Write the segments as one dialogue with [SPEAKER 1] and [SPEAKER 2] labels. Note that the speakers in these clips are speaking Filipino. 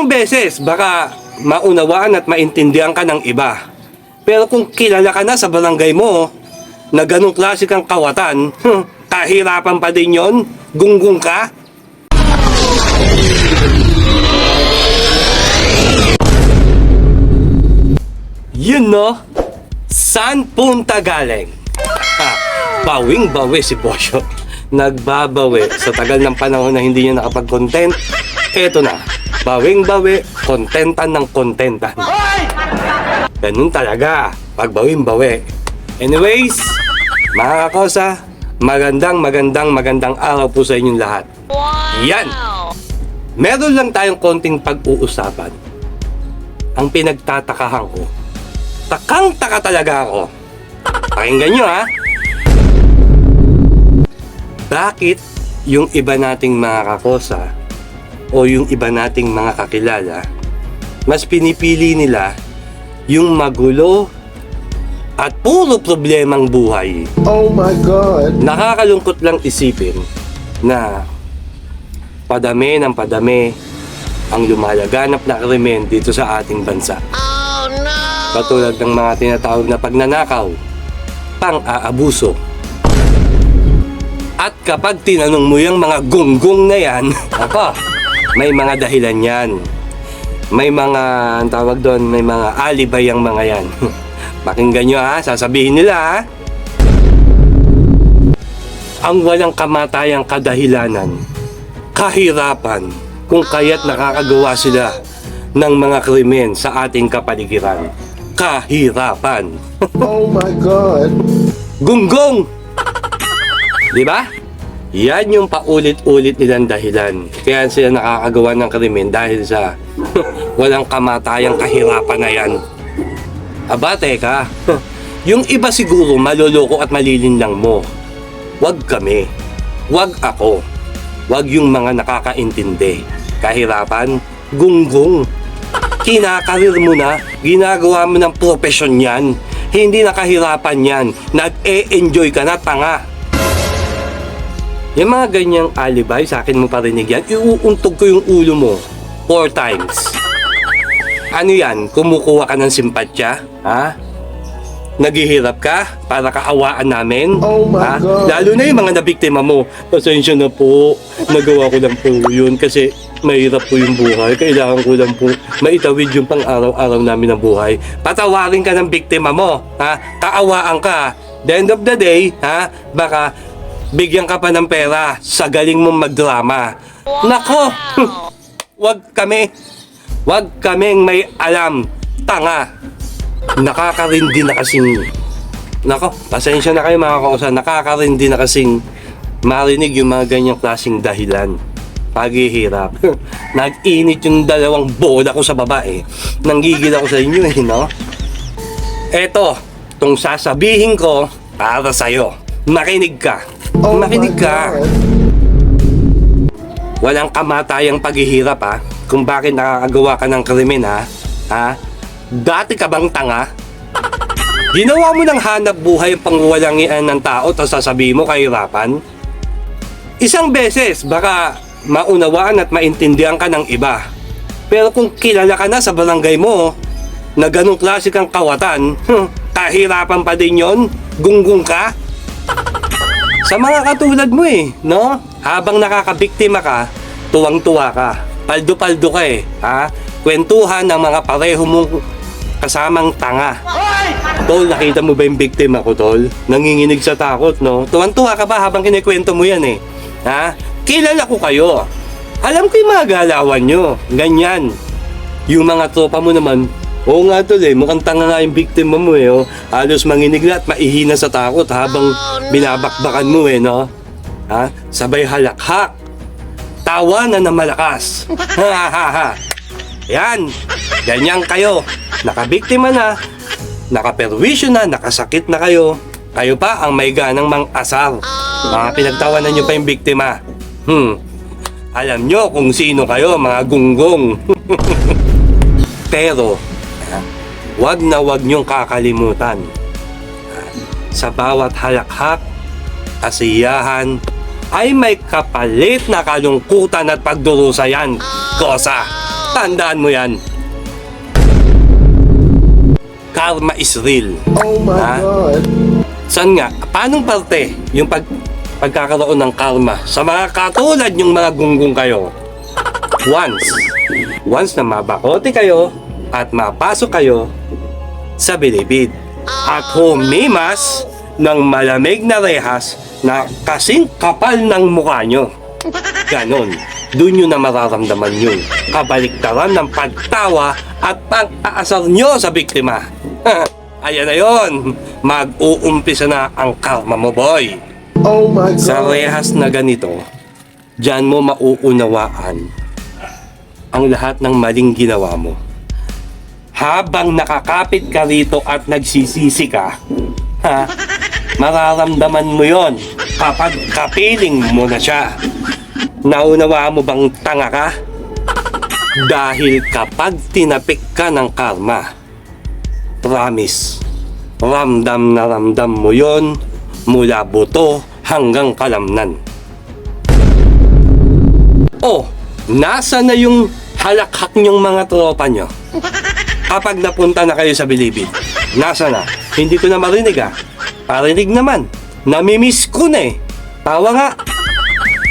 [SPEAKER 1] Isang beses, baka maunawaan at maintindihan ka ng iba. Pero kung kilala ka na sa barangay mo, na ganong klase kang kawatan, hmm, kahirapan pa din yon, gunggong ka. Yun no, saan punta galing? Ha, bawing bawi si Bosyo. Nagbabawi sa tagal ng panahon na hindi niya nakapag-content. Eto na, bawing bawi, kontentan ng kontentan. Ganun talaga, pag bawing bawi. Anyways, mga kakosa, magandang magandang magandang araw po sa inyong lahat. Yan! Meron lang tayong konting pag-uusapan. Ang pinagtatakahan ko. Takang-taka talaga ako. Pakinggan nyo ha. Bakit yung iba nating mga kakosa o yung iba nating mga kakilala mas pinipili nila yung magulo at puro problemang buhay
[SPEAKER 2] Oh my God.
[SPEAKER 1] nakakalungkot lang isipin na padami ng padami ang lumalaganap na krimen dito sa ating bansa.
[SPEAKER 3] Oh no!
[SPEAKER 1] Katulad ng mga tinatawag na pagnanakaw, pang-aabuso. At kapag tinanong mo yung mga gunggong na yan, ako, may mga dahilan yan. May mga, ang tawag doon, may mga alibay ang mga yan. Pakinggan nyo ha, sasabihin nila ha. Ang walang kamatayang kadahilanan, kahirapan, kung kaya't nakakagawa sila ng mga krimen sa ating kapaligiran. Kahirapan.
[SPEAKER 2] Oh my God.
[SPEAKER 1] Gunggong! Di ba? Yan yung paulit-ulit nilang dahilan. Kaya sila nakakagawa ng krimen dahil sa walang kamatayang kahirapan na yan. Aba, teka. Yung iba siguro maloloko at malilinlang mo. Wag kami. Wag ako. Wag yung mga nakakaintindi. Kahirapan, gunggong. Kinakarir mo na, ginagawa mo ng profesyon yan. Hindi nakahirapan yan. Nag-e-enjoy ka na, tanga. Yung mga ganyang alibay, sa akin mo parinig yan, iuuntog ko yung ulo mo. Four times. Ano yan? Kumukuha ka ng simpatya? Ha? Naghihirap ka para kaawaan namin?
[SPEAKER 2] Oh my
[SPEAKER 1] ha?
[SPEAKER 2] God.
[SPEAKER 1] Lalo na yung mga nabiktima mo. Pasensya na po. Nagawa ko lang po yun kasi mahirap po yung buhay. Kailangan ko lang po maitawid yung pang-araw-araw namin ng buhay. Patawarin ka ng biktima mo. Ha? Kaawaan ka. The end of the day, ha? Baka bigyan ka pa ng pera sa galing mong magdrama. Nako! Wag kami. Wag kaming may alam. Tanga. Nakakarindi na kasing... Nako, pasensya na kayo mga kausa. Nakakarindi na kasing marinig yung mga ganyang klaseng dahilan. Paghihirap. Nag-init yung dalawang bola ko sa babae. Nanggigil ako sa inyo eh, no? Eto, tong sasabihin ko para sa'yo. Makinig ka.
[SPEAKER 2] Oh
[SPEAKER 1] Makinig ka. Walang kamatayang paghihirap ha. Kung bakit nakakagawa ka ng krimen ha. Ha? Dati ka bang tanga? Ginawa mo ng hanap buhay ang pangwalangian ng tao tapos sasabihin mo kahirapan? Isang beses, baka maunawaan at maintindihan ka ng iba. Pero kung kilala ka na sa barangay mo, na ganong klase kang kawatan, kahirapan pa din yon, gunggong ka. Sa mga katulad mo eh, no? Habang nakakabiktima ka, tuwang-tuwa ka. Paldo-paldo ka eh, ha? Kwentuhan ng mga pareho mong kasamang tanga. Tol, nakita mo ba yung biktima ko, Tol? Nanginginig sa takot, no? Tuwang-tuwa ka ba habang kinikwento mo yan eh? Ha? Kilala ko kayo. Alam ko yung mga galawan nyo. Ganyan. Yung mga tropa mo naman, Oo nga tol eh, mukhang tanga nga yung biktima mo eh. Oh. Halos manginig na at maihina sa takot habang binabakbakan mo eh, no? Ha? Sabay halakhak. Tawa na na malakas. Ha ha ha ha. Yan. Ganyan kayo. Nakabiktima na. Nakaperwisyo na. Nakasakit na kayo. Kayo pa ang may ganang mang-asar. Mga pinagtawanan nyo pa yung biktima. Hmm. Alam nyo kung sino kayo, mga gunggong. Pero, wag na wag niyong kakalimutan. Sa bawat halakhak, kasiyahan, ay may kapalit na kalungkutan at pagdurusa yan, kosa. Tandaan mo yan. Karma is real.
[SPEAKER 2] Oh my
[SPEAKER 1] Ah.
[SPEAKER 2] god.
[SPEAKER 1] Saan nga? Paanong parte yung pag pagkakaroon ng karma sa mga katulad yung mga gunggong kayo? Once, once na mabakote kayo at mapasok kayo sa bilibid at humimas ng malamig na rehas na kasing kapal ng mukha nyo. Ganon, dun nyo na mararamdaman yung kabaliktaran ng pagtawa at pag-aasar nyo sa biktima. Ayan na yon, mag-uumpisa na ang karma mo boy.
[SPEAKER 2] Oh my
[SPEAKER 1] Sa
[SPEAKER 2] god.
[SPEAKER 1] rehas na ganito, dyan mo mauunawaan ang lahat ng maling ginawa mo. Habang nakakapit ka rito at nagsisisi ka, ha, mararamdaman mo yon kapag kapiling mo na siya. Naunawa mo bang tanga ka? Dahil kapag tinapik ka ng karma, promise, ramdam na ramdam mo yon mula buto hanggang kalamnan. Oh, nasa na yung halakhak niyong mga tropa nyo? Kapag napunta na kayo sa Bilibid, nasa na? Hindi ko na marinig ah. Parinig naman. Namimiss ko na eh. Tawa nga.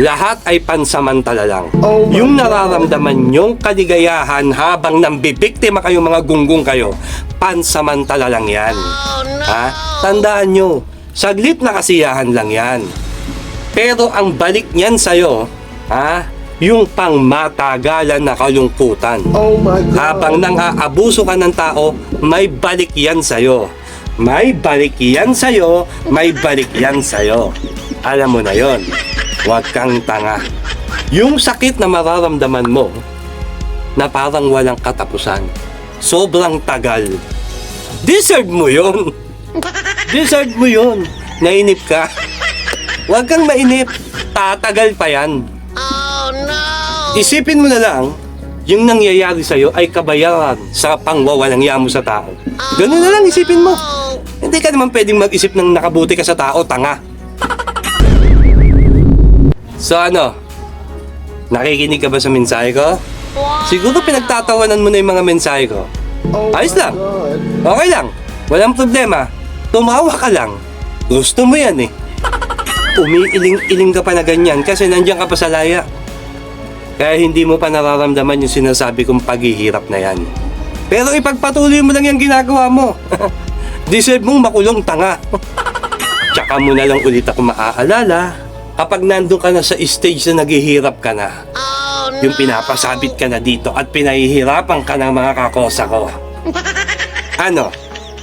[SPEAKER 1] Lahat ay pansamantala lang.
[SPEAKER 2] Oh
[SPEAKER 1] yung
[SPEAKER 2] God.
[SPEAKER 1] nararamdaman nyong kaligayahan habang nambibiktima kayo mga gunggong kayo, pansamantala lang yan. Ha? Tandaan nyo, saglit na kasiyahan lang yan. Pero ang balik niyan sa'yo, ha? Yung pangmatagalan na kalungkutan.
[SPEAKER 2] Oh my god.
[SPEAKER 1] Habang nang aabuso ka ng tao, may balik yan sa'yo. May balik yan sa'yo, may balik yan sa'yo. Alam mo na yon. Huwag kang tanga. Yung sakit na mararamdaman mo, na parang walang katapusan, sobrang tagal, deserve mo yon. Deserve mo yon. Nainip ka. Huwag kang mainip. Tatagal pa yan. Isipin mo na lang, yung nangyayari sa'yo ay kabayaran sa pangwawalang mo sa tao. Ganun na lang isipin mo. Hindi ka naman pwedeng mag-isip ng nakabuti ka sa tao, tanga. So ano? Nakikinig ka ba sa mensahe ko? Siguro pinagtatawanan mo na yung mga mensahe ko. Ayos lang. Okay lang. Walang problema. Tumawa ka lang. Gusto mo yan eh. Umiiling-iling ka pa na ganyan kasi nandiyan ka pa sa laya. Kaya hindi mo pa nararamdaman yung sinasabi kong paghihirap na yan. Pero ipagpatuloy mo lang yung ginagawa mo. Deserve mong makulong tanga. Tsaka mo na lang ulit ako maaalala kapag nandun ka na sa stage na naghihirap ka na. Yung pinapasabit ka na dito at pinahihirapan ka ng mga kakosa ko. Ano?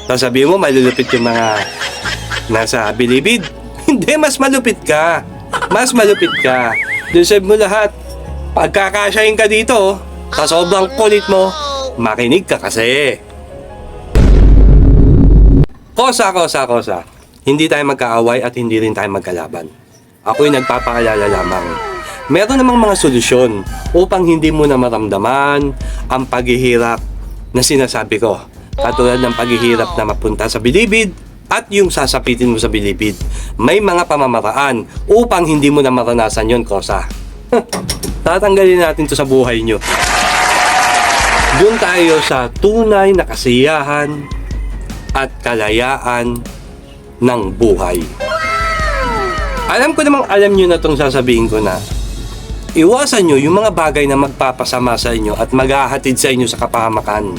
[SPEAKER 1] Sasabihin mo malulupit yung mga nasa bilibid? Hindi, mas malupit ka. Mas malupit ka. Deserve mo lahat. Pagkakasyahin ka dito, sa sobrang kulit mo, makinig ka kasi. Kosa, kosa, kosa. Hindi tayo magkaaway at hindi rin tayo magkalaban. Ako'y nagpapaalala lamang. Meron namang mga solusyon upang hindi mo na maramdaman ang paghihirap na sinasabi ko. Katulad ng paghihirap na mapunta sa bilibid at yung sasapitin mo sa bilibid. May mga pamamaraan upang hindi mo na maranasan yon kosa. Tatanggalin natin to sa buhay nyo. Doon tayo sa tunay na kasiyahan at kalayaan ng buhay. Alam ko namang alam nyo na itong sasabihin ko na iwasan nyo yung mga bagay na magpapasama sa inyo at maghahatid sa inyo sa kapahamakan.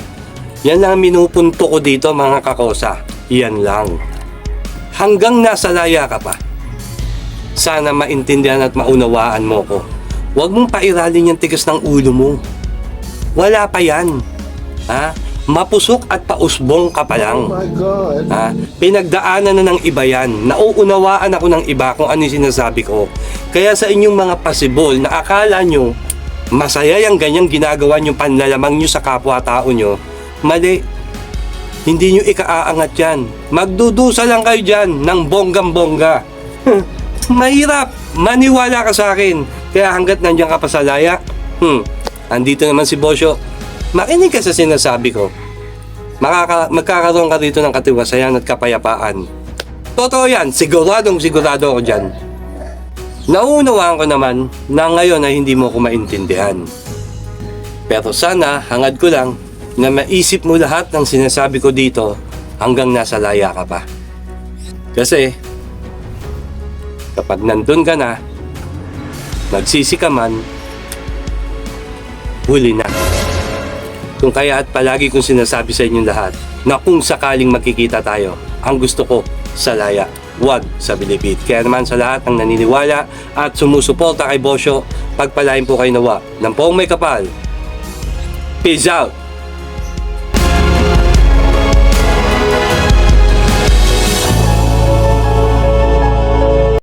[SPEAKER 1] Yan lang ang minupunto ko dito mga kakosa. Yan lang. Hanggang nasa laya ka pa. Sana maintindihan at maunawaan mo ko. Huwag mong pairalin yung tigas ng ulo mo. Wala pa yan. Ha? Mapusok at pausbong ka pa lang.
[SPEAKER 2] Oh my god.
[SPEAKER 1] Ha? Pinagdaanan na ng iba yan. Nauunawaan ako ng iba kung ano yung sinasabi ko. Kaya sa inyong mga pasibol na akala nyo masaya yung ganyang ginagawa nyo panlalamang nyo sa kapwa-tao nyo, mali. Hindi nyo ikaaangat yan. Magdudusa lang kayo dyan ng bonggang-bongga. Mahirap. Maniwala ka sa akin. Kaya hanggat nandiyan ka pa sa laya, hmm, andito naman si Bosyo. Makinig ka sa sinasabi ko makaka, magkakaroon ka dito ng katiwasayan at kapayapaan. Totoo yan, siguradong sigurado ako dyan. Nauunawaan ko naman na ngayon ay hindi mo ko maintindihan. Pero sana, hangad ko lang na maisip mo lahat ng sinasabi ko dito hanggang nasa laya ka pa. Kasi, kapag nandun ka na, magsisi ka man, huli na. Kung kaya at palagi kong sinasabi sa inyong lahat na kung sakaling magkikita tayo, ang gusto ko sa laya, wag sa bilibid. Kaya naman sa lahat ng naniniwala at sumusuporta kay Bosyo, pagpalain po kayo nawa ng poong may kapal. Peace out!